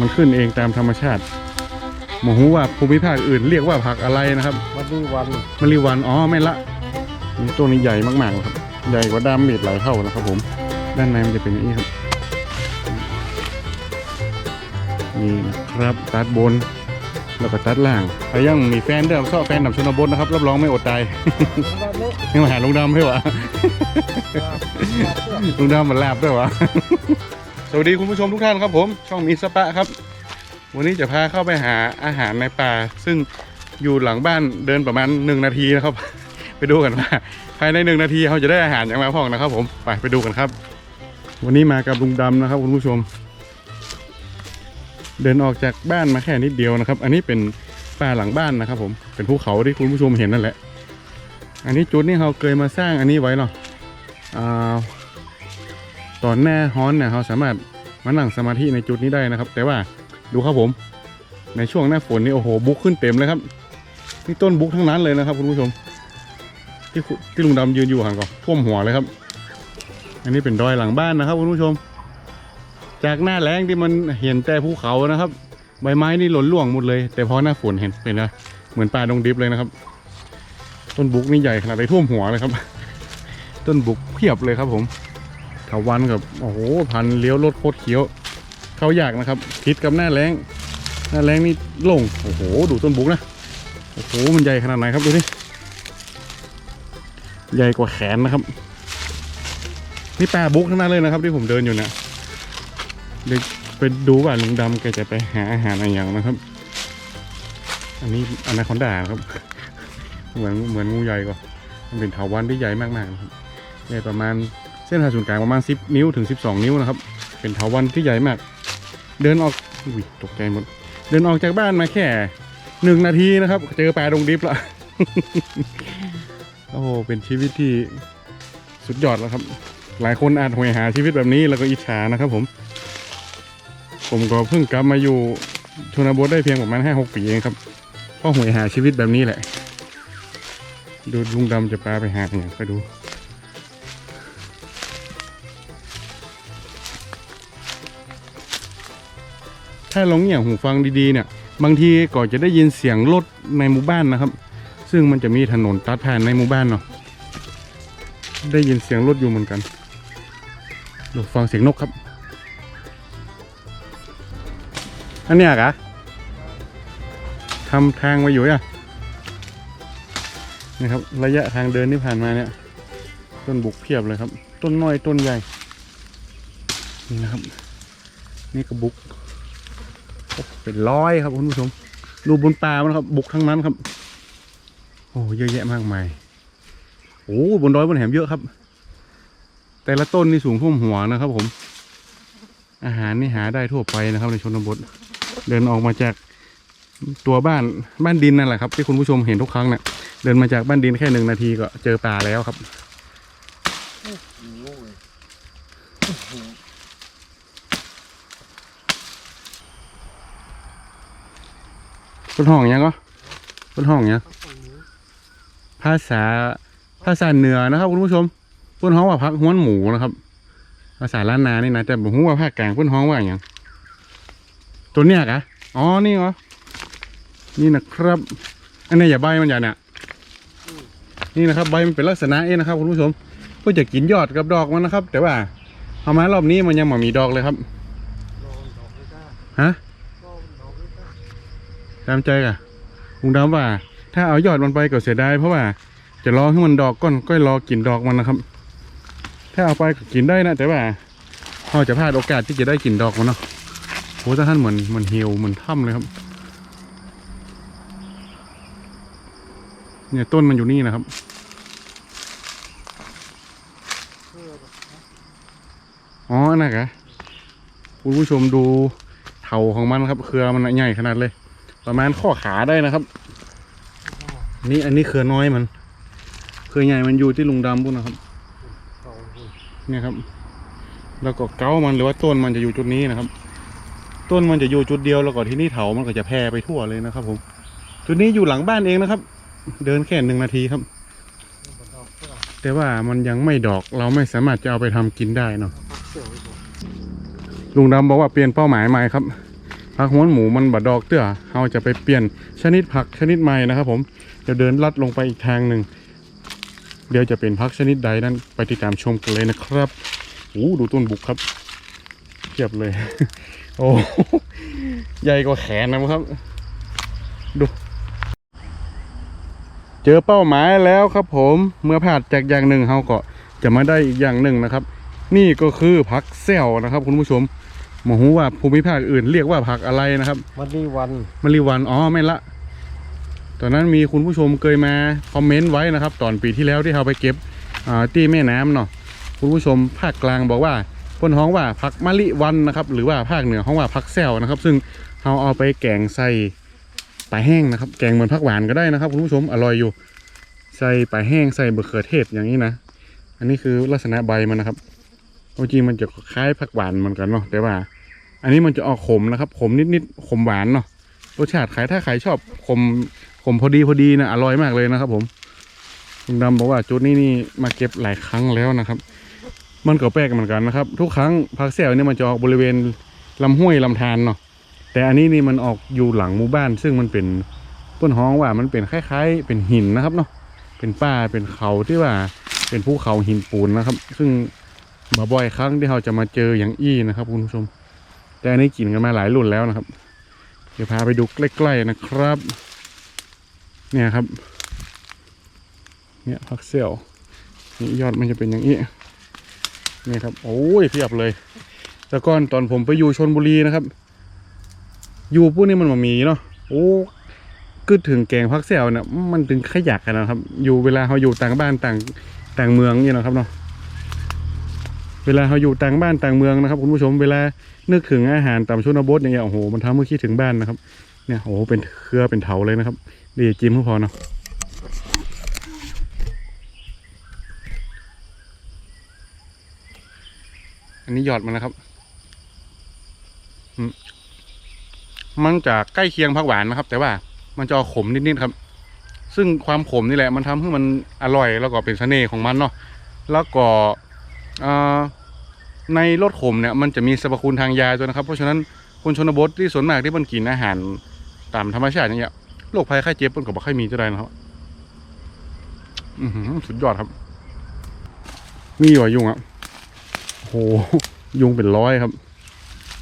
มันขึ้นเองตามธรรมชาติหมอหูว่าภูมิภาคอื่นเรียกว่าผักอะไรนะครับวันนี้วันมะลิวันอ๋อไม่ละนี่ตัวนี้ใหญ่มากๆเลยครับ ใหญ่กว่าดามเมดหลายเท่านะครับ ผม ด้านในมันจะเป็นอย่างนี้ครับนี่นะครับตัดบนแล้วก็ตัดล่างใครยังมีแฟนเดิมชอบแฟนดับชนบทนะครับรับรองไม่อดตายวันนี้นี่มาหาลุงดำให้วะลุงดำมันแลบด้วยวะ สวัสดีคุณผู้ชมทุกท่านครับผมช่องมีสปะครับ วันนี้จะพาเข้าไปหาอาหารในป่า ซึ่งอยู่หลังบ้านเดินประมาณหนึ่งนาทีนะครับ ไปดูกันว่าภายในหนึ่งนาทีเขาจะได้อาหารอย่างไรพ่องนะครับ ผมไปไปดูกันครับ วันนี้มากับลุงดำนะครับคุณผู้ชม เดินออกจากบ้านมาแค่นิดเดียวนะครับ อันนี้เป็นป่าหลังบ้านนะครับ ผมเป็นภูเขาที่คุณผู้ชมเห็นนั่นแหละ อันนี้จุดนี้เราเคยมาสร้างอันนี้ไว้เนาะอ่า ตอนหน้าฮ้อนเนี่ยเราสามารถมานั่งสมาธิในจุดนี้ได้นะครับ แต่ว่าดูครับผม ในช่วงหน้าฝนนี่โอ้โหบุกขึ้นเต็มเลยครับนี่ต้นบุกทั้งนั้นเลยนะครับคุณผู้ชม ที่ที่ลุงดำยืนอยู่ห่างก่อนท่วมหัวเลยครับ อันนี้เป็นดอยหลังบ้านนะครับคุณผู้ชม จากหน้าแล้งที่มันเห็นแต่ภูเขานะครับ ใบไม้นี่หล่นร่วงหมดเลย แต่พอหน้าฝนเห็นเป็นนะเหมือนป่าดงดิบเลยนะครับ ต้นบุกนี่ใหญ่ขนาดไปท่วมหัวเลยครับ ต้นบุกเพียบเลยครับผม ถาวันกับโอ้โหพันเลี้ยวรถโคตรเขียว เข้ายากนะครับพิษกับหน้าแรงหน้าแรงนี่ลงโอ้โหดูต้นบุกนะโอ้โหมันใหญ่ขนาดไหนครับดูดิใหญ่กว่าแขนนะครับนี่แป่าบุกทั้งนั้นเลยนะครับ ที่ผมเดินอยู่เนี่ยเดี๋ยวไปดูว่าลุงดำแกจะไปหาอาหารอะไรอย่างนะครับ อันนี้อนาคอนดาครับ เหมือนเหมือนงูใหญ่กว่ามันเป็นเถาวัลย์ที่ใหญ่มากๆครับใหญ่ประมาณ ส้นผ่าศูนย์กลางประมาณ 10 นิ้วถึง 12 นิ้วนะครับ เป็นเถาวัลย์ที่ใหญ่มาก เดินออกอุ้ยตกใจหมด เดินออกจากบ้านมาแค่หนึ่งนาทีนะครับ เจอปลาดงดิบละโอ้โหเป็นชีวิตที่สุดยอดแล้วครับ หลายคนอาจหวยหาชีวิตแบบนี้แล้วก็อิจฉานะครับ ผม ผมก็เพิ่งกลับมาอยู่ชนบทได้เพียงประมาณห้าหกปีเองครับก็หวยหาชีวิตแบบนี้แหละ ดูลุงดำจะปลาไปหาอย่างไปดู ถ้าลองเงี่ยหูฟังดีๆเนี่ย บางทีก็จะได้ยินเสียงรถในหมู่บ้านนะครับ ซึ่งมันจะมีถนนตัดผ่านในหมู่บ้านเนาะ ได้ยินเสียงรถอยู่เหมือนกันดูฟังเสียงนกครับ อันเนี้ยกะทำทางไว้อยู่อะนะครับระยะทางเดินที่ผ่านมาเนี่ย ต้นบุกเพียบเลยครับ ต้นน้อยต้นใหญ่นี่นะครับ นี่ก็บุก เป็นร้อยครับคุณผู้ชมดูบนป่ามันครับ บุกทั้งนั้นครับ โอ้เยอะแยะมากมายโอ้บนดอยบนแหมเยอะครับ แต่ละต้นนี่สูงท่วมหัวนะครับ ผม อาหารนี่หาได้ทั่วไปนะครับ ในชนบท เดินออกมาจากตัวบ้านบ้านดินนั่นแหละครับ ที่คุณผู้ชมเห็นทุกครั้งเนี่ยเดินมาจากบ้านดินแค่หนึ่งนาทีก็เจอป่าแล้วครับ ต้นห้องยังก็ต้นห้องยังภาษาภาษาเหนือนะครับคุณผู้ชมต้นห้องว่าพักห้วนหมูนะครับ ภาษาล้านนานี่นะแต่ผมว่าภาคกลางต้นห้องว่าอย่างตัวเนี้ยกะอ๋อนี่เหรอนี่นะครับ อันนี้อย่าใบมันอย่าเนี่ยนี่นะครับใบมันเป็นลักษณะเองนะครับคุณผู้ชมเพื่อจะกินยอดกับดอกมันนะครับ แต่ว่าเอามารอบนี้มันยังไม่มีดอกเลยครับฮะ ตามใจกะลุงดำว่า ถ้าเอายอดมันไปก็เสียดายเพราะว่า จะรอให้มันดอกก้อนก็รอกินดอกมันนะครับ ถ้าเอาไปก็กินได้นะแต่ว่าเราจะพลาดโอกาสที่จะได้กินดอกมันเนาะโหถ้าท่านเหมือนเหมือนเหี่ยวเหมือนถ้ำเลยครับ เนี่ยต้นมันอยู่นี่นะครับอ๋อน่ะกะคุณผู้ชมดูเถาของมันครับ เครือมันใหญ่ขนาดเลย ประมาณข้อขาได้นะครับ นี่อันนี้เครือน้อยมันเครือใหญ่มันอยู่ที่ลุงดำพุ่นนะครับเนี่ยครับ แล้วก็เก้ามันหรือว่าต้นมันจะอยู่จุดนี้นะครับ ต้นมันจะอยู่จุดเดียวแล้วก็ที่นี่เถามันก็จะแพร่ไปทั่วเลยนะครับผมจุดนี้อยู่หลังบ้านเองนะครับ เดินแค่หนึ่งนาทีครับ แต่ว่ามันยังไม่ดอกเราไม่สามารถจะเอาไปทำกินได้เนาะลุงดำบอกว่าเปลี่ยนเป้าหมายใหม่ครับ ผักหัวหมูมันบดดอกเตื้อเราจะไปเปลี่ยนชนิดผักชนิดใหม่นะครับ ผมเดี๋ยวเดินลัดลงไปอีกทางหนึ่งเดี๋ยวจะเป็นผักชนิดใดนั้นไปติดตามชมกันเลยนะครับโอ้ดูต้นบุกครับเทียบเลย โอ้ใหญ่กว่าแขนนะครับ ดู เจอเป้าหมายแล้วครับ ผมเมื่อผ่านจากอย่างหนึ่งเราก็จะมาได้อีกอย่างหนึ่งนะครับ นี่ก็คือผักแซวนะครับ คุณผู้ชม หมาหูว่าภูมิภาคอื่นเรียกว่าผักอะไรนะครับวันนี้วันมะลิวันอ๋อไม่นละ ตอนนั้นมีคุณผู้ชมเคยมาคอมเมนต์ไว้นะครับ ตอนปีที่แล้วที่เราไปเก็บอ่าตีแม่น้ำเนาะคุณผู้ชมภาคกลางบอกว่าคนฮ้องว่าผักมะลิวันนะครับ หรือว่าภาคเหนือฮ้องว่าผักแซวนะครับ ซึ่งเราเอาไปแกงใส่ปลาแห้งนะครับ แกงเหมือนผักหวานก็ได้นะครับ คุณผู้ชมอร่อยอยู่ ใส่ปลาแห้งใส่บะเขือเทศอย่างนี้นะ อันนี้คือลักษณะใบมันนะครับ จริงมันจะคล้ายผักหวานเหมือนกันเนาะแต่ว่า อันนี้มันจะออกขมนะครับ ขมนิดๆขมหวานเนาะรสชาติขายถ้าใครชอบขมขมพอดีพอดีนะอร่อยมากเลยนะครับ ผมลุงดำบอกว่าจุดนี้นี่มาเก็บหลายครั้งแล้วนะครับ มันก็แปลกเหมือนกันนะครับ ทุกครั้งผักแซวเนี่ยมันจะออกบริเวณลำห้วยลำธารเนาะแต่อันนี้นี่มันออกอยู่หลังหมู่บ้าน ซึ่งมันเป็นต้นฮ้องว่ามันเป็นคล้าย ๆ เป็นหินนะครับเนาะเป็นป่าเป็นเขาที่ว่าเป็นภูเขาหินปูนนะครับ ซึ่ง มาบ่อยครั้งที่เราจะมาเจออย่างอี้นะครับคุณผู้ชม แต่อันนี้กินกันมาหลายรุ่นแล้วนะครับ เดี๋ยวพาไปดูใกล้ๆนะครับ เนี่ยครับ เนี่ยผักเสี่ยวนี่ยอดมันจะเป็นอย่างนี้ นี่ครับ โอ้ยเพียบเลย แต่ก่อนตอนผมไปอยู่ชนบุรีนะครับ อยู่พวกนี้มันมามีเนาะ โอ้กึดถึงแกงผักเสี่ยวเนี่ยมันถึงขยักกันนะครับ อยู่เวลาเขาอยู่ต่างบ้านต่างต่างเมืองนี่นะครับเนาะ เวลาเขาอยู่ต่างบ้านต่างเมืองนะครับคุณผู้ชมเวลานึกถึงอาหารตามชนบทอย่างเงี้ยโอ้โหมันทำให้คิดถึงบ้านนะครับ เนี่ยโอ้โหเป็นเครือเป็นเถาเลยนะครับดีจิ้มก็พอเนาะอันนี้หยอดมันนะครับมันจะใกล้เคียงผักหวานนะครับ แต่ว่ามันจะขมนิดๆครับ ซึ่งความขมนี่แหละ มันทำให้มันอร่อยแล้วก็เป็นเสน่ห์ของมันเนาะแล้วก็ ในรสขมเนี่ยมันจะมีสรรพคุณทางยาด้วยนะครับ เพราะฉะนั้นคนชนบทที่ส่วนมากที่มันกินอาหารตามธรรมชาติอย่างเงี้ยโรคภัยไข้เจ็บมันก็บ่ค่อยมีจะได้นะครับสุดยอดครับ มีอยู่ยุงอะโหยุงเป็นร้อยครับ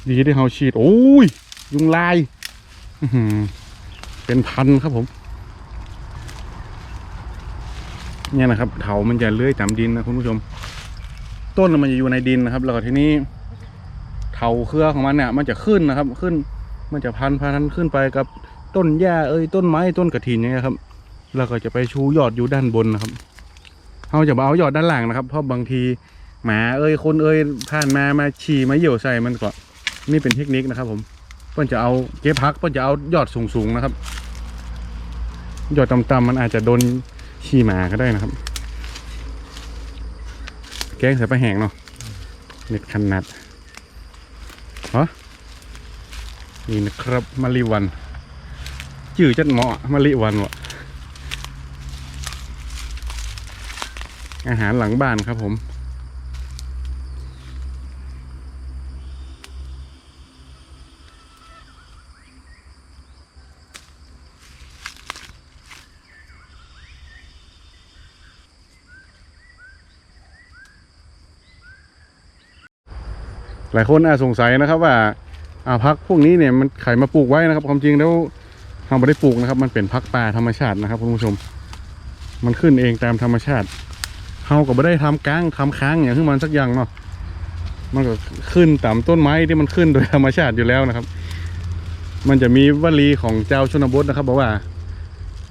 ดีที่เขาฉีด โอ้ย ยุงลายเป็นพันครับผม เนี่ยนะครับ เถามันจะเลื้อยตามดินนะคุณผู้ชม ต้นมันจะอยู่ในดินนะครับ แล้วก็ทีนี้เถาเครือของมันเนี่ย มันจะขึ้นนะครับ ขึ้น มันจะพันพันขึ้นไปกับต้นหญ้าเอ้ยต้นไม้ต้นกระถินเนี่ยครับ แล้วก็จะไปชูยอดอยู่ด้านบนนะครับเราจะมาเอายอดด้านหล่างนะครับ เพราะบางทีหมาเอ้ยคนเอ้ยผ่านมามาฉี่มาเหี่ยวใส่มันก็นี่เป็นเทคนิคนะครับ ผมเพื่อนจะเอาเก็บพักเพื่อนจะเอายอดสูงๆนะครับ ยอดต่ำๆมันอาจจะโดนฉี่หมาก็ได้นะครับ แกงใส่ปลาแห้งเนาะเน็ดขนาดฮะนี่นะครับมะลิวันจื่อจัดเหมาะมะลิวันวะอาหารหลังบ้านครับผม หลายคนอาจสงสัยนะครับว่าอาพักพวกนี้เนี่ยมันไขมาปลูกไว้นะครับ ความจริงแล้วเราไม่ได้ปลูกนะครับ มันเป็นพักป่าธรรมชาตินะครับคุณผู้ชม มันขึ้นเองตามธรรมชาติเราก็ไม่ได้ทำก้างทำค้างอย่างที่มันสักอย่างเนาะมันก็ขึ้นตามต้นไม้ที่มันขึ้นโดยธรรมชาติอยู่แล้วนะครับ มันจะมีวลีของเจ้าชนบทนะครับบอกว่า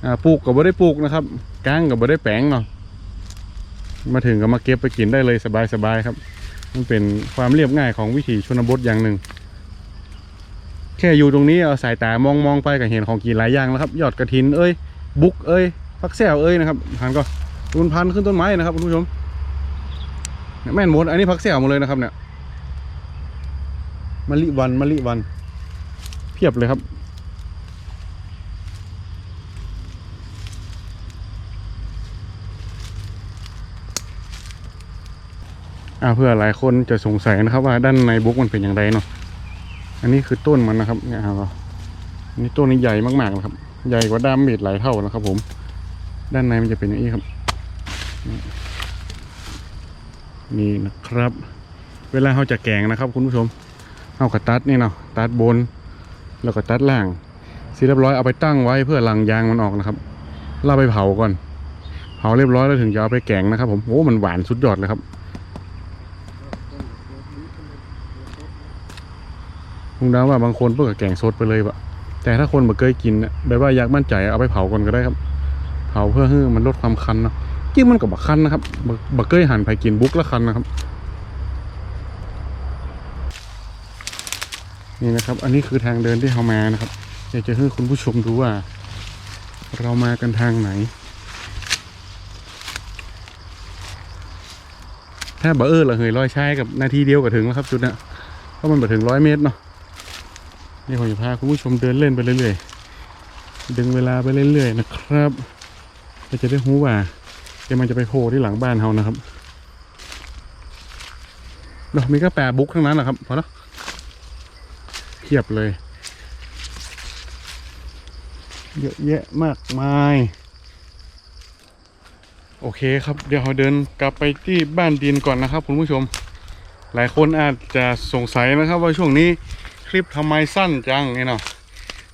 อ่าปลูกกับไม่ได้ปลูกนะครับก้างกับไม่ได้แปลงเนาะมาถึงก็มาเก็บไปกินได้เลยสบายๆครับ มันเป็นความเรียบง่ายของวิถีชนบทอย่างหนึ่ง แค่อยู่ตรงนี้เอาสายตามองมองไปก็เห็นของกินหลายอย่างแล้วครับยอดกระถินเอ้ย บุกเอ้ยฟักแซวเอ้ยนะครับหันก็รุนพันธุ์ขึ้นต้นไม้นะครับคุณผู้ชมเนี่ยแม่นหมดอันนี้พักแซวหมดเลยนะครับเนี่ยมะลิวันมะลิวัน เพียบเลยครับ อ่าเพื่อหลายคนจะสงสัยนะครับ ว่าด้านในบุ๊กมันเป็นอย่างไรเนาะอันนี้คือต้นมันนะครับเนี่ยครับอันนี้ต้นนี้ใหญ่มากๆนะครับ ใหญ่กว่าด้ามเม็ดหลายเท่านะครับ ผม ด้านในมันจะเป็นอย่างนี้ครับ นี่นะครับ เวลาเขาจะแกงนะครับ คุณผู้ชมเอากระตัดนี่เนาะตัดบน แล้วก็ตัดล่างเสียเรียบร้อยเอาไปตั้งไว้เพื่อลังยางมันออกนะครับเราไปเผาก่อน เผาเรียบร้อยแล้วถึงจะเอาไปแกงนะครับ ผมโอ้มันหวานสุดยอดเลยครับ ลุงดาวว่าบางคนเพื่อแกงสดไปเลยปะแต่ถ้าคนบ่เคยกินน่ะแบบว่าอยากมั่นใจเอาไปเผาก่อนก็ได้ครับ เผาเพื่อให้มันลดความคันเนาะจริงมันก็บักคันนะครับบ,บักเคยหั่นไปกินบุกละคันนะครับ นี่นะครับ อันนี้คือทางเดินที่เรามานะครับอยากจะให้คุณผู้ชมดูว่า เรามากันทางไหน ถ้าบ่เออละเหยร้อยชายกับนาทีเดียวก็ถึงแล้วครับจุดเนี้ยเพราะมันบ่ถึงร้อยเมตรเนาะ นี่ผมจะพาคุณผู้ชมเดินเล่นไปเรื่อยๆ ดึงเวลาไปเรื่อยๆนะครับเราจะได้รู้ว่าเดี๋ยวมันจะไปโผล่ที่หลังบ้านเรานะครับเนาะมีก็แปรบุ๊กทั้งนั้นแหละครับพอแล้วเพียบเลย เยอะแยะมากมาย โอเคครับ เดี๋ยวเราเดินกลับไปที่บ้านดินก่อนนะครับคุณผู้ชม หลายคนอาจจะสงสัยนะครับว่าช่วงนี้ คลิปทำไมสั้นจังไงเนาะ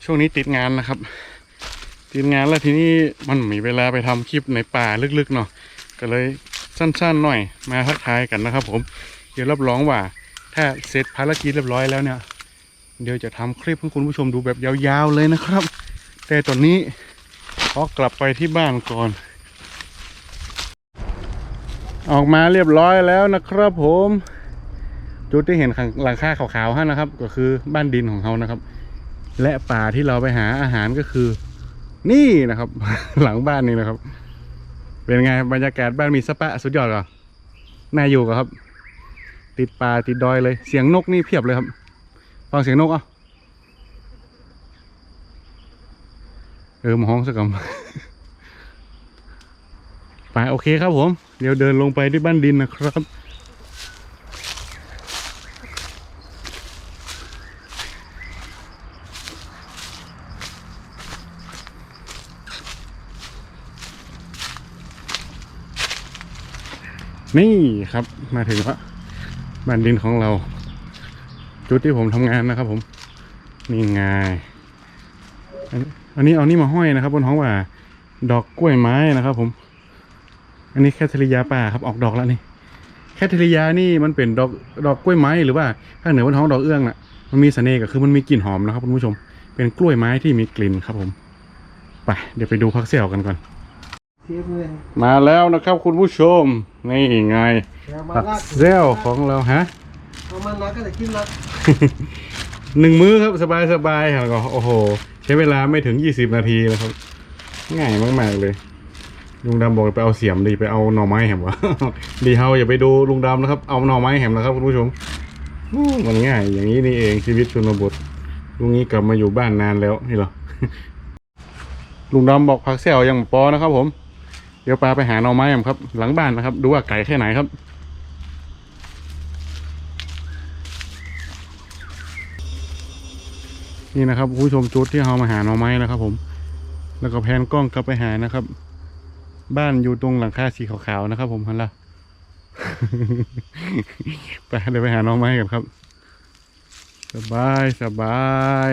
ช่วงนี้ติดงานนะครับ ติดงานแล้วทีนี้มันม่มีเวลาไปทำคลิปในป่าลึกๆเนาะก็เลยสั้นๆหน่อยมาทักทายกันนะครับ ผมเดี๋ยวรับรองว่า ถ้าเสร็จภารกิจเรียบร้อยแล้วเนี่ย เดี๋ยวจะทำคลิปให้คุณผู้ชมดูแบบยาวๆเลยนะครับ แต่ตอนนี้ขอกลับไปที่บ้านก่อน ออกมาเรียบร้อยแล้วนะครับผม จุดที่เห็นหลังคาขาวๆฮะนะครับ ก็คือบ้านดินของเขานะครับ และป่าที่เราไปหาอาหารก็คือ นี่นะครับ หลังบ้านนี่นะครับ เป็นไงบรรยากาศบ้านมีสปะสุดยอดเหรอน่าอยู่กครับ ติดป่าติดดอยเลย เสียงนกนี่เพียบเลยครับฟังเสียงนกอะเออมาห้องสักคำไปโอเคครับผม เดี๋ยวเดินลงไปที่บ้านดินนะครับ นี่ครับมาถึงแล้วบ้านดินของเรา จุดที่ผมทำงานนะครับ ผม นี่ไงอันนี้เอานี่มาห้อยนะครับ บนห้องว่า ดอกกล้วยไม้นะครับ ผม อันนี้แคทเธอรียาป่าครับออกดอกแล้วนี่แคทเธอรียานี่มันเป็นดอกดอกกล้วยไม้หรือว่าถ้าเหนือบนท้องดอกเอื้องน่ะมันมีเสน่ห์ก็คือมันมีกลิ่นหอมนะครับคุณผู้ชม เป็นกล้วยไม้ที่มีกลิ่นครับ ผมไปเดี๋ยวไปดูพักเสี่ยวกันก่อน เทียบเลยมาแล้วนะครับ คุณผู้ชม นี่ไงเอามาผักลากเสี่ยวของเราฮะ เอามานักก็จะกินนักหนึ่งมื้อครับสบายสบายๆแล้วก็โอ้โห ใช้เวลาไม่ถึงยี่สิบนาทีนะครับ ง่ายมาก ๆ เลย ลุงดำบอกไปเอาเสียมดีไปเอาหน่อไม้แหมวะ ดีเฮาอย่าไปดูลุงดำนะครับ เอาหน่อไม้แหมนะครับคุณผู้ชมอู้มันง่าย อย่างนี้นี่เองชีวิตชนบทลุงนี้กลับมาอยู่บ้านนานแล้วนี่เหรอ ลุงดำบอกผักเสี่ยวยังปอนะครับผม เดี๋ยวปลาไปหาหน่อไม้ครับ หลังบ้านนะครับ ดูว่าไก่แค่ไหนครับ นี่นะครับคุณผู้ชมจุดที่เรามาหาหน่อไม้นะครับ ผม แล้วก็แพนกล้องกลับไปหานะครับ บ้านอยู่ตรงหลังคาสีขาวๆนะครับ ผมฮันละไปเดี๋ยวไปหาหน่อไม้กันครับ สบายสบาย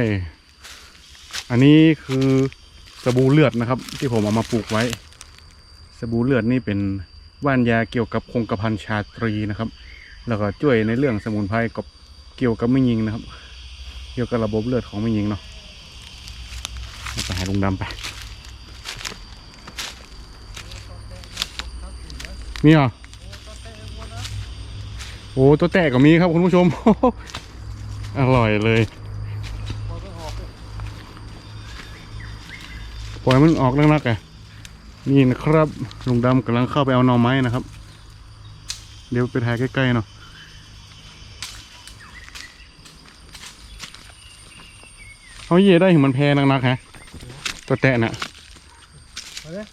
อันนี้คือสบู่เลือดนะครับ ที่ผมเอามาปลูกไว้ บู่เลือดนี่เป็นว่านยาเกี่ยวกับคงกระพันชาตรีนะครับ แล้วก็ช่วยในเรื่องสมุนไพรกับเกี่ยวกับไม่ยิงนะครับ เกี่ยวกับระบบเลือดของไม่ยิงเนาะไปหาลุงดำไปมีเหรอโอ้ตัวแตกก็มีครับคุณผู้ชม อร่อยเลยปล่อยมันออกนักๆอะ นี่นะครับลุงดำกำลังเข้าไปเอาหน่อไม้นะครับ เดี๋ยวไปถ่ายใกล้ๆเนาะเขาเย่ได้เห็นมันแพนักๆฮะตัวแตะน่ะเอาเลย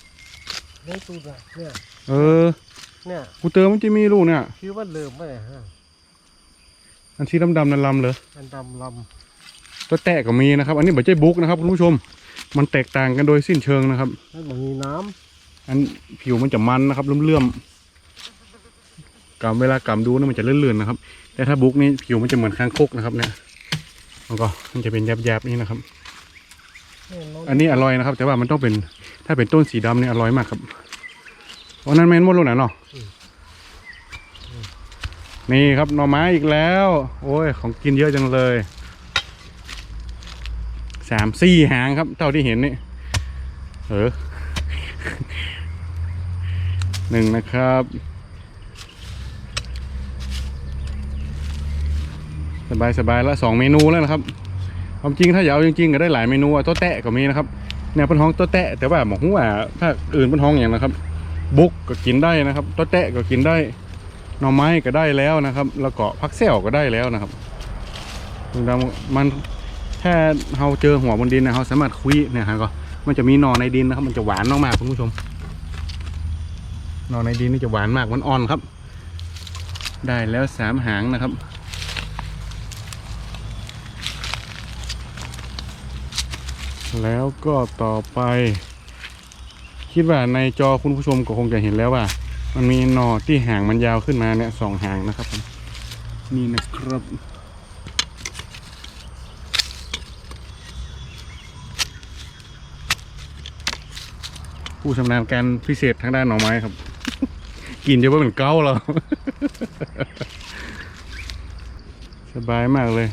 นี่ตูดอะเนี่ยเออเนี่ยกูเติมมันจะมีลูกเนี่ยคิดว่าเริ่มไปฮะอันที่ดำๆนั่นลำเหรออันดำลตัวแตะก็มีนะครับ อันนี้ไม่ใช่บุ๊กนะครับคุณผู้ชม มันแตกต่างกันโดยสิ้นเชิงนะครับถ้ามันมีน้อันผิวมันจะมันนะครับเลื่อมๆกำเวลากำดูนะมันจะเลื่อนๆนะครับ แต่ถ้าบุ๊กนี่ผิวมันจะเหมือนคางคกนะครับเนี่ยแล้วก็มันจะเป็นแยบๆนี่นะครับำอันนี้อร่อยนะครับ แต่ว่ามันต้องเป็นถ้าเป็นต้นสีดำเนี่ยอร่อยมากครับวันนั้นแมนหมดลูกไหนเนาะนี่ครับหน่อไม้อีกแล้ว โอ้ย ของกินเยอะจังเลย สามสี่หางครับ เท่าที่เห็นนี่เออหนึ่งนะครับ สบายสบายแล้วสองเมนูแล้วนะครับความจริงถ้าอยากเอาจริงๆก็ได้หลายเมนูอะโต๊ะแตะก็มีนะครับเนี่ยเป็นห้องโต๊ะแตะแต่ว่าหมอกหัวถ้าอื่นเป็นห้องอย่างนะครับ บุกก็กินได้นะครับโต๊ะแตะก็กินได้หน่อไม้ก็ได้แล้วนะครับ แล้วก็พักเซลก็ได้แล้วนะครับมัน แค่เราเจอหัวบนดินนะเราสามารถคุยเนี่ยฮะก็มันจะมีหน่อในดินนะครับ มันจะหวานมากๆคุณผู้ชมหน่อในดินนี่จะหวานมากมันอ่อนครับ ได้แล้วสามหางนะครับแล้วก็ต่อไป คิดว่าในจอคุณผู้ชมก็คงจะเห็นแล้วว่า มันมีหนอที่หางมันยาวขึ้นมาเนี่ยสองหางนะครับ นี่นะครับ ผู้ชำนาญการพิเศษทางด้านหน่อไม้ครับ กินจะว่าเป็นเก้าแล้วสบายมากเลย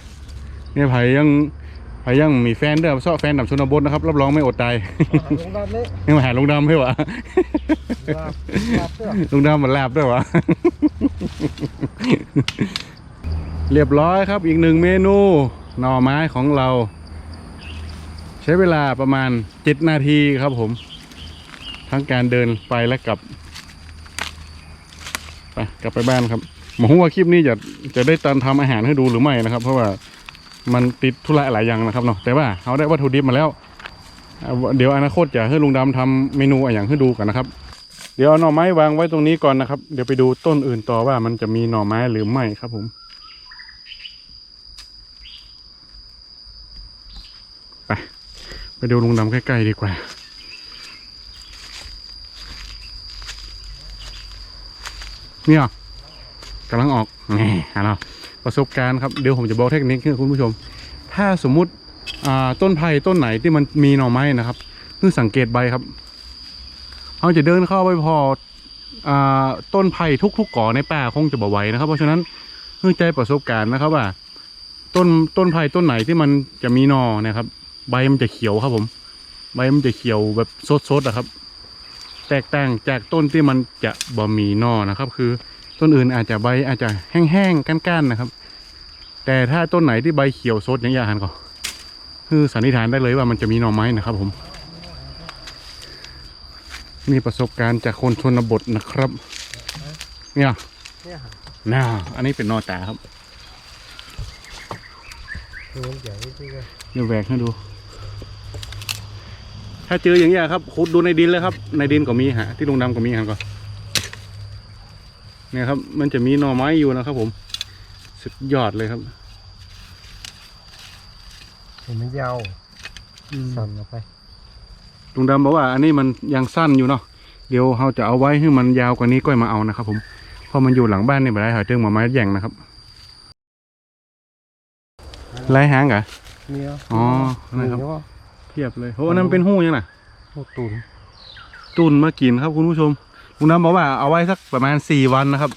เนี่ยไผ่ยังไผ่ยังมีแฟนเด้อซาะแฟนดับชนบทนะครับรับรองไม่อดตายลงด้านนี้ยังมาหาลุงดำให้วะลาบลาบเสื้อลุงดำมันลาบด้วยวะเรียบร้อยครับอีกหนึ่งเมนูหน่อไม้ของเรา ใช้เวลาประมาณเจ็ดนาทีครับผม ทั้งการเดินไปและกลับไปกลับไปบ้านครับหมอหัวาคลิปนี้จะจะได้ตอนทำอาหารให้ดูหรือไม่นะครับ เพราะว่ามันติดธุระหลายอย่างนะครับเนาะแต่ว่าเขาได้วัตถุดิบมาแล้ว เดี๋ยวอนาคตจะให้ลุงดำทำเมนูอะไรอย่างให้ดูกันนะครับ เดี๋ยวเอาหน่อไม้วางไว้ตรงนี้ก่อนนะครับ เดี๋ยวไปดูต้นอื่นต่อว่ามันจะมีหน่อไม้หรือไม่ครับผมไปไปดูลุงดำใกล้ๆดีกว่า เนี่ยกำลังออกแหมฮะเนาะประสบการณ์ครับเดี๋ยวผมจะบอกเทคนิคให้คุณผู้ชม ถ้าสมมุติต้นไผ่ต้นไหนที่มันมีหน่อไม้นะครับเพิ่งสังเกตใบครับเราจะเดินเข้าไปพออต้นไผ่ทุกๆก่อในป่าคงจะบ่ไหวนะครับ เพราะฉะนั้นเพื่อใจประสบการณ์นะครับว่า ต้นต้นไผ่ต้นไหนที่มันจะมีหนอนะครับ ใบมันจะเขียวครับผม ใบมันจะเขียวแบบสดๆนะครับ แตกต่างจากต้นที่มันจะบ่มีหนอนะครับ คือต้นอื่นอาจจะใบอาจจะแห้งๆก้านๆนะครับ แต่ถ้าต้นไหนที่ใบเขียวสดอย่างอย่างนั้นก็คือสันนิษฐานได้เลยว่ามันจะมีหน่อไม้นะครับ ผม มีประสบการณ์จากคนชนบทนะครับ เนี่ยเนี่ยฮะน่าอันนี้เป็นนอตาครับคือมันใหญ่ที่ก็เดี๋ยวแหวกให้ดู ถ้าเจออย่างเงี้ยครับขุดดูในดินเลยครับ ในดินก็มีฮะที่ลุงดำก็มีฮะก็เนี่ยครับ มันจะมีหน่อไม้อยู่นะครับ ผม สุดยอดเลยครับเห็นมันยาวสั่นออกไปลุงดำบอกว่า อันนี้มันยังสั้นอยู่เนาะเดี๋ยวเราจะเอาไว้ให้มันยาวกว่านี้ก็มาเอานะครับ ผมเพราะมันอยู่หลังบ้านนี่ไม่ได้หาเรื่องหมาไม้แย่งนะครับไล่หางกะเนี่ยอ๋อนะครับ นี่ว่าเทียบเลยโอ้อันนั้นเป็นหู้ยังน่ะโอ้ตุนตุนมากินครับคุณผู้ชมลุงน้ำบอกว่าเอาไว้สักประมาณสี่วันนะครับ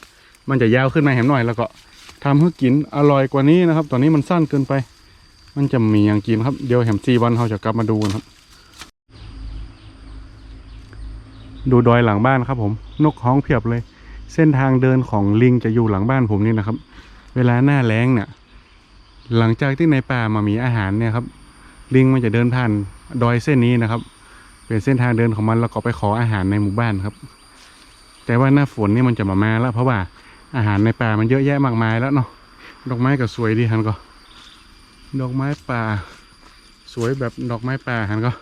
มันจะยาวขึ้นมาแหมหน่อยแล้วก็ทำให้กินอร่อยกว่านี้นะครับ ตอนนี้มันสั้นเกินไป มันจะมีอย่างกินครับ เดี๋ยวแหมสี่วันเราจะกลับมาดูกันครับ ดูดอยหลังบ้านครับ ผม นกฮ้องเพียบเลย เส้นทางเดินของลิงจะอยู่หลังบ้านผมนี่นะครับ เวลาหน้าแล้งเนี่ยหลังจากที่ในป่ามามีอาหารเนี่ยครับ ลิงมันจะเดินผ่านดอยเส้นนี้นะครับ เป็นเส้นทางเดินของมันแล้วก็ไปขออาหารในหมู่บ้านครับ แต่ว่าหน้าฝนนี่มันจะมามาแล้ว เพราะว่าอาหารในป่ามันเยอะแยะมากมายแล้วเนาะดอกไม้ก็สวยดีฮันก็ ดอกไม้ป่า สวยแบบดอกไม้ป่าฮันก็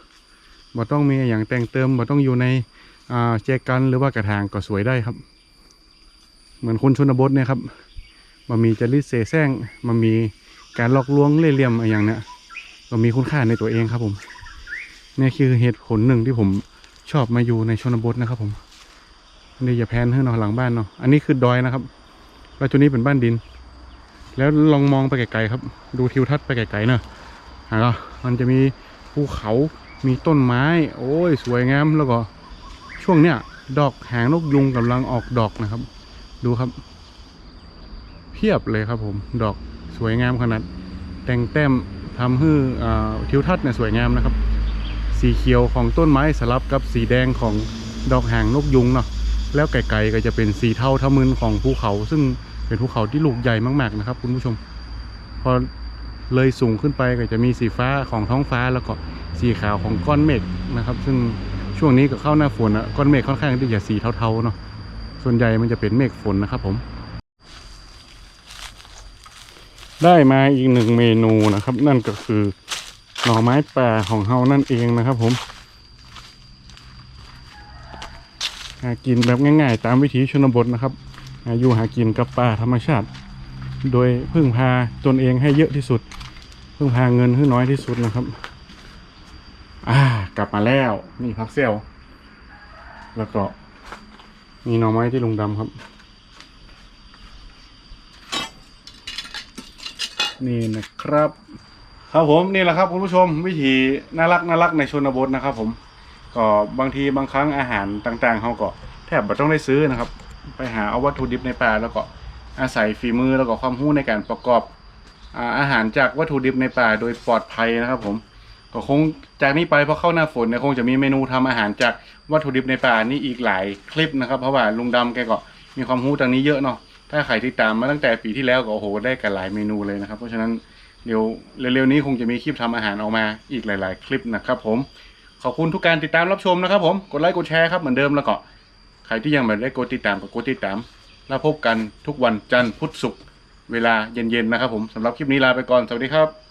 บ่ต้องมีอย่างแต่งเติมบ่ต้องอยู่ในแจกันหรือว่ากระถางก็สวยได้ครับ เหมือนคนชนบทเนี่ยครับมันมีจริตเสแสร้งมันมีการหลอกลวงเล่ห์เหลี่ยมอะไรอย่างเนี้ย เรามีคุณค่าในตัวเองครับผมนี่คือเหตุผลหนึ่งที่ผมชอบมาอยู่ในชนบทนะครับผมนี่อย่าแพนให้เนาะหลังบ้านเนาะอันนี้คือดอยนะครับแล้วจุดนี้เป็นบ้านดิน แล้วลองมองไปไกลๆครับ ดูทิวทัศน์ไปไกลๆเนอะฮะมันจะมีภูเขามีต้นไม้ โอ้ย สวยงามแล้วก็ ช่วงเนี้ยดอกหางนกยุงกำลังออกดอกนะครับ ดูครับ เพียบเลยครับผม ดอกสวยงามขนาด แต่งแต้ม ทำให้ทิวทัศน์เนี่ยสวยงามนะครับ สีเขียวของต้นไม้สลับกับสีแดงของดอกหางนกยุงเนาะแล้วไกลๆก็จะเป็นสีเทาทะมึนของภูเขา ซึ่งเป็นภูเขาที่ลูกใหญ่มากๆนะครับ คุณผู้ชม พอเลยสูงขึ้นไปก็จะมีสีฟ้าของท้องฟ้าแล้วก็สีขาวของก้อนเมฆนะครับ ซึ่งช่วงนี้ก็เข้าหน้าฝนอะก้อนเมฆค่อนข้างที่จะสีเทาๆเนาะส่วนใหญ่มันจะเป็นเมฆฝนนะครับผม ได้มาอีกหนึ่งเมนูนะครับ นั่นก็คือหน่อไม้ป่าของเฮานั่นเองนะครับผมหากินแบบง่ายๆ ตามวิถีชนบทนะครับอยู่หากินกับป่าธรรมชาติ โดยพึ่งพาตนเองให้เยอะที่สุด พึ่งพาเงินให้น้อยที่สุดนะครับ อ่ากลับมาแล้วนี่พักเซลแล้วก็มีหน่อไม้ที่ลุงดำครับ นี่นะครับ ครับผมนี่แหละครับคุณผู้ชมวิธีน่ารักน่ารักในชนบทนะครับ ผมก็บางทีบางครั้งอาหารต่างๆเขาก็แทบไม่ต้องได้ซื้อนะครับ ไปหาเอาวัตถุดิบในป่าแล้วก็อาศัยฝีมือแล้วก็ความรู้ในการประกอบอาหารจากวัตถุดิบในป่าโดยปลอดภัยนะครับ ผมก็คงจากนี้ไปพอเข้าหน้าฝนเนี่ยคงจะมีเมนูทำอาหารจากวัตถุดิบในป่านี่อีกหลายคลิปนะครับ เพราะว่าลุงดำแกก็มีความรู้ทางนี้เยอะเนาะ ถ้าใครที่ตามมาตั้งแต่ปีที่แล้วก็โอ้โหได้กันหลายเมนูเลยนะครับ เพราะฉะนั้นเดี๋ยวเร็วๆนี้คงจะมีคลิปทำอาหารออกมาอีกหลาย ๆ คลิปนะครับผมขอบคุณทุกการติดตามรับชมนะครับผมกดไลค์กดแชร์ครับเหมือนเดิมแล้วก็ใครที่ยังไม่ได้กดติดตามก็กดติดตามแล้วพบกันทุกวันจันทร์พุธศุกร์เวลาเย็นๆนะครับผมสำหรับคลิปนี้ลาไปก่อนสวัสดีครับ